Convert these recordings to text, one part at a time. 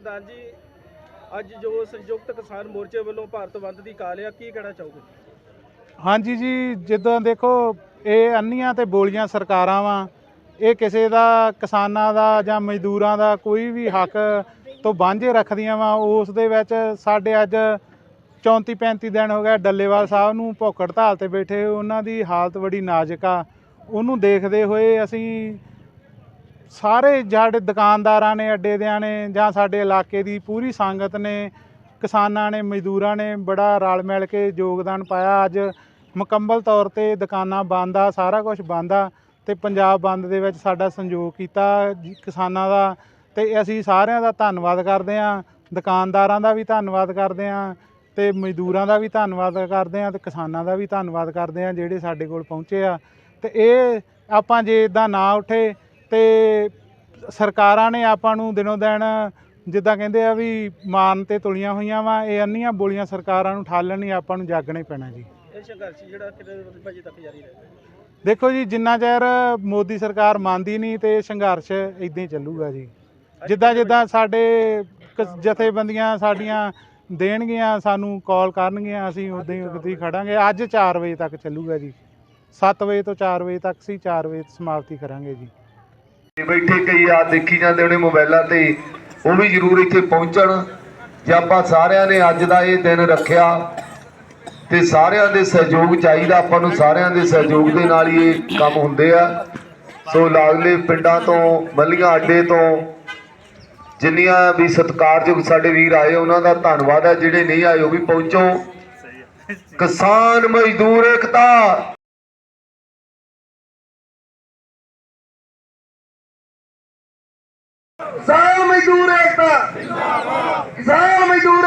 ਪ੍ਰਧਾਨ ਜੀ, ਅੱਜ ਜੋ ਸੰਯੁਕਤ ਕਿਸਾਨ ਮੋਰਚੇ ਵੱਲੋਂ ਭਾਰਤ ਬੰਦ ਦੀ ਕਾਲ ਆ ਕੀ ਕਹਿਣਾ ਚਾਹੋਗੇ? ਹਾਂਜੀ ਜੀ, ਜਿੱਦਾਂ ਦੇਖੋ, ਇਹ ਅੰਨੀਆਂ ਤੇ ਬੋਲੀਆਂ ਸਰਕਾਰਾਂ ਵਾ। ਇਹ ਕਿਸੇ ਦਾ, ਕਿਸਾਨਾਂ ਦਾ ਜਾਂ ਮਜ਼ਦੂਰਾਂ ਦਾ ਕੋਈ ਵੀ ਹੱਕ ਤੋਂ ਵਾਂਝੇ ਰੱਖਦੀਆਂ ਵਾ, ਉਸ ਦੇ ਵਿੱਚ ਸਾਡੇ ਅੱਜ 34 35 ਦਿਨ ਹੋ ਗਏ, ਡੱਲੇਵਾਲ ਸਾਹਿਬ ਨੂੰ ਭੁੱਖ ਹੜਤਾਲ ਤੇ ਬੈਠੇ ਉਹਨਾਂ ਦੀ ਹਾਲਤ ਬੜੀ ਨਾਜ਼ੁਕ ਆ। ਉਹਨੂੰ ਦੇਖਦੇ ਹੋਏ ਅਸੀਂ ਸਾਰੇ ਜਿਹੜੇ ਦੁਕਾਨਦਾਰਾਂ ਨੇ ਅੱਡੇ ਦਿਆਂ ਨੇ ਜਾਂ ਸਾਡੇ ਇਲਾਕੇ ਦੀ ਪੂਰੀ ਸੰਗਤ ਨੇ, ਕਿਸਾਨਾਂ ਨੇ, ਮਜ਼ਦੂਰਾਂ ਨੇ ਬੜਾ ਰਲ ਮਿਲ ਕੇ ਯੋਗਦਾਨ ਪਾਇਆ। ਅੱਜ ਮੁਕੰਮਲ ਤੌਰ ਤੇ ਦੁਕਾਨਾਂ ਬੰਦ ਆ, ਸਾਰਾ ਕੁਝ ਬੰਦ ਆ ਤੇ ਪੰਜਾਬ ਬੰਦ ਦੇ ਵਿੱਚ ਸਾਡਾ ਸੰਯੋਗ ਕੀਤਾ ਕਿਸਾਨਾਂ ਦਾ। ਤੇ ਅਸੀਂ ਸਾਰਿਆਂ ਦਾ ਧੰਨਵਾਦ ਕਰਦੇ ਹਾਂ, ਦੁਕਾਨਦਾਰਾਂ ਦਾ ਵੀ ਧੰਨਵਾਦ ਕਰਦੇ ਹਾਂ ਤੇ ਮਜ਼ਦੂਰਾਂ ਦਾ ਵੀ ਧੰਨਵਾਦ ਕਰਦੇ ਹਾਂ ਤੇ ਕਿਸਾਨਾਂ ਦਾ ਵੀ ਧੰਨਵਾਦ ਕਰਦੇ ਹਾਂ ਜਿਹੜੇ ਸਾਡੇ ਕੋਲ ਪਹੁੰਚੇ ਆ। ਤੇ ਇਹ ਆਪਾਂ ਜੇ ਇਦਾਂ ਨਾ ਉੱਠੇ ਤੇ ਸਰਕਾਰਾਂ ਨੇ ਆਪਾਂ ਨੂੰ ਦਿਨੋ ਦਿਨ ਜਿੱਦਾਂ ਕਹਿੰਦੇ ਆ ਵੀ ਮਾਨ ਤੇ ਤੁਲੀਆਂ ਹੋਈਆਂ ਵਾ ਇਹ ਅੰਨੀਆਂ ਬੋਲੀਆਂ ਸਰਕਾਰਾਂ ਨੂੰ ਠਾਲਣ ਨਹੀਂ ਆਪਾਂ ਨੂੰ ਜਾਗਣਾ ਹੀ ਪੈਣਾ ਜੀ। ਇਹ ਸੰਘਰਸ਼ ਜਿਹੜਾ ਕਿਤੇ ਵਜੇ ਤੱਕ ਜਾਰੀ ਰਹੇਗਾ ਦੇਖੋ ਜੀ ਜਿੰਨਾ ਚਿਰ ਮੋਦੀ ਸਰਕਾਰ ਮੰਨਦੀ ਨਹੀਂ ਤੇ ਇਹ ਸੰਘਰਸ਼ ਇਦਾਂ ਹੀ ਚੱਲੂਗਾ ਜੀ। ਜਿੱਦਾਂ ਜਿੱਦਾਂ ਸਾਡੇ ਕ- ਜਥੇਬੰਦੀਆਂ ਸਾਡੀਆਂ ਦੇਣਗੀਆਂ ਸਾਨੂੰ ਕਾਲ ਕਰਨਗੀਆਂ ਅਸੀਂ ਉਦਾਂ ਹੀ ਉਦਾਂ ਹੀ ਖੜਾਂਗੇ। ਅੱਜ 4 ਵਜੇ ਤੱਕ ਚੱਲੂਗਾ ਜੀ। 7 ਵਜੇ ਤੋਂ 4 ਵਜੇ ਤੱਕ ਅਸੀਂ 4 ਵਜੇ ਸਮਾਪਤੀ ਕਰਾਂਗੇ ਜੀ। ਬੈਠੇ ਕਈ ਆ ਦੇਖੀ ਜਾਂਦੇ ਉਹਨੇ ਮੋਬਾਈਲਾਂ ਤੇ, ਉਹ ਵੀ ਜ਼ਰੂਰ ਇੱਥੇ ਪਹੁੰਚਣ। ਜੇ ਆਪਾਂ ਸਾਰਿਆਂ ਨੇ ਅੱਜ ਦਾ ਇਹ ਦਿਨ ਰੱਖਿਆ, ਤੇ ਸਾਰਿਆਂ ਦੇ ਸਹਿਯੋਗ ਚਾਹੀਦਾ, ਆਪਾਂ ਨੂੰ ਸਾਰਿਆਂ ਦੇ ਸਹਿਯੋਗ ਦੇ ਨਾਲ ਹੀ ਇਹ ਕੰਮ ਹੁੰਦੇ ਆ। ਸੋ ਲਾਗਲੇ ਪਿੰਡਾਂ ਤੋਂ, ਮੱਲੀਆਂ ਅੱਡੇ ਤੋਂ, ਜਿੰਨੀਆਂ ਵੀ ਸਤਿਕਾਰਯੋਗ ਸਾਡੇ ਵੀਰ ਆਏ, ਉਹਨਾਂ ਦਾ ਧੰਨਵਾਦ ਹੈ। ਜਿਹੜੇ ਨਹੀਂ ਆਏ, ਉਹ ਵੀ ਪਹੁੰਚੋ। ਕਿਸਾਨ ਮਜ਼ਦੂਰ ਏਕਤਾ! ਕਿਸਾਨ ਮਜ਼ਦੂਰ ਏਕਤਾ ਜਿੰਦਾਬਾਦ ਕਿਸਾਨ ਮਜ਼ਦੂਰ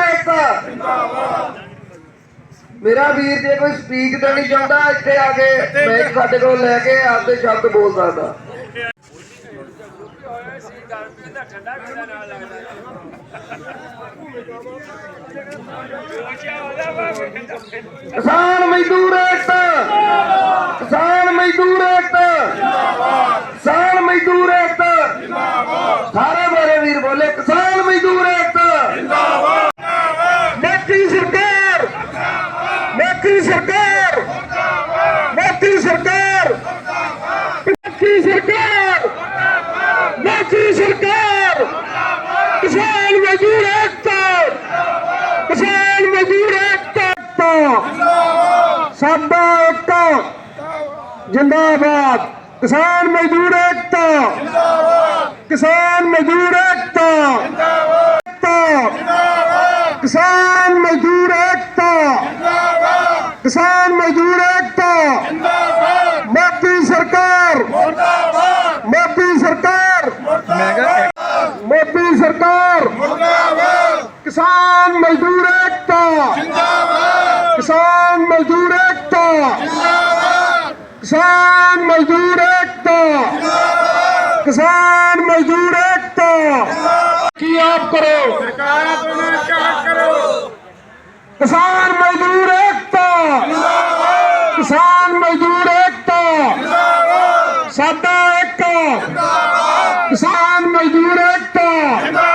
ਮੇਰਾ ਵੀਰ ਜੇ ਕੋਈ ਸਪੀਚ ਦੇਣੀ ਚਾਹੁੰਦਾ ਇੱਥੇ ਆ ਕੇ ਮੈਂ ਸਾਡੇ ਕੋਲ ਲੈ ਕੇ ਆਪਦੇ ਸ਼ਬਦ ਬੋਲ ਸਕਦਾ। ਕਿਸਾਨ ਮਜ਼ਦੂਰ ਏਕਤਾ ਕਿਸਾਨ ਮਜ਼ਦੂਰ ਏਕਤਾ ਕਿਸਾਨ ਮਜ਼ਦੂਰ ਏਕਤਾ ਸਾਰੇ ਮੇਰੇ ਵੀਰ ਬੋਲੇ ਕਿਸਾਨ ਮਜ਼ਦੂਰ ਏਕਤਾ ਜਿੰਦਾਬਾਦ ਮੋਦੀ ਸਰਕਾਰ ਮੋਦੀ ਸਰਕਾਰ ਮੋਦੀ ਸਰਕਾਰ ਮੋਦੀ ਸਰਕਾਰ ਮੋਦੀ ਸਰਕਾਰ ਕਿਸਾਨ ਮਜ਼ਦੂਰ ਏਕਤਾ ਕਿਸਾਨ ਏਕਤਾ ਸਾਡਾ ਏਕਤਾ ਜਿੰਦਾਬਾਦ। ਕਿਸਾਨ ਮਜ਼ਦੂਰ ਏਕਤਾ ਕਿਸਾਨ ਮਜ਼ਦੂਰ ਏਕਤਾ ਜਿੰਦਾਬਾਦ ਕਿਸਾਨ ਮਜ਼ਦੂਰ ਏਕਤਾ ਜਿੰਦਾਬਾਦ ਕਿਸਾਨ ਮਜ਼ਦੂਰ ਏਕਤਾ ਜਿੰਦਾਬਾਦ ਮੋਦੀ ਸਰਕਾਰ ਮੁਰਦਾਬਾਦ ਮੋਦੀ ਸਰਕਾਰ ਮੋਦੀ ਸਰਕਾਰ ਮੁਰਦਾਬਾਦ ਕਿਸਾਨ ਮਜ਼ਦੂਰ ਏਕਤਾ ਜਿੰਦਾਬਾਦ ਕਿਸਾਨ ਮਜ਼ਦੂਰ ਏਕਤਾ ਜਿੰਦਾਬਾਦ ਕਿਸਾਨ ਮਜ਼ਦੂਰ ਏਕਤਾ। ਕਿਸਾਨ ਮਜ਼ਦੂਰ ਏਕਤਾ। ਕੀ ਆਪ ਕਰੋ? ਸਰਕਾਰ ਆਪਣਾ ਚਾਹ ਕਰੋ। ਕਿਸਾਨ ਮਜ਼ਦੂਰ ਏਕਤਾ। ਜਿੰਦਾਬਾਦ। ਕਿਸਾਨ ਮਜ਼ਦੂਰ ਏਕਤਾ। ਜਿੰਦਾਬਾਦ। ਸਾਡਾ ਕਿਸਾਨ ਮਜ਼ਦੂਰ ਏਕਤਾ। ਜਿੰਦਾਬਾਦ।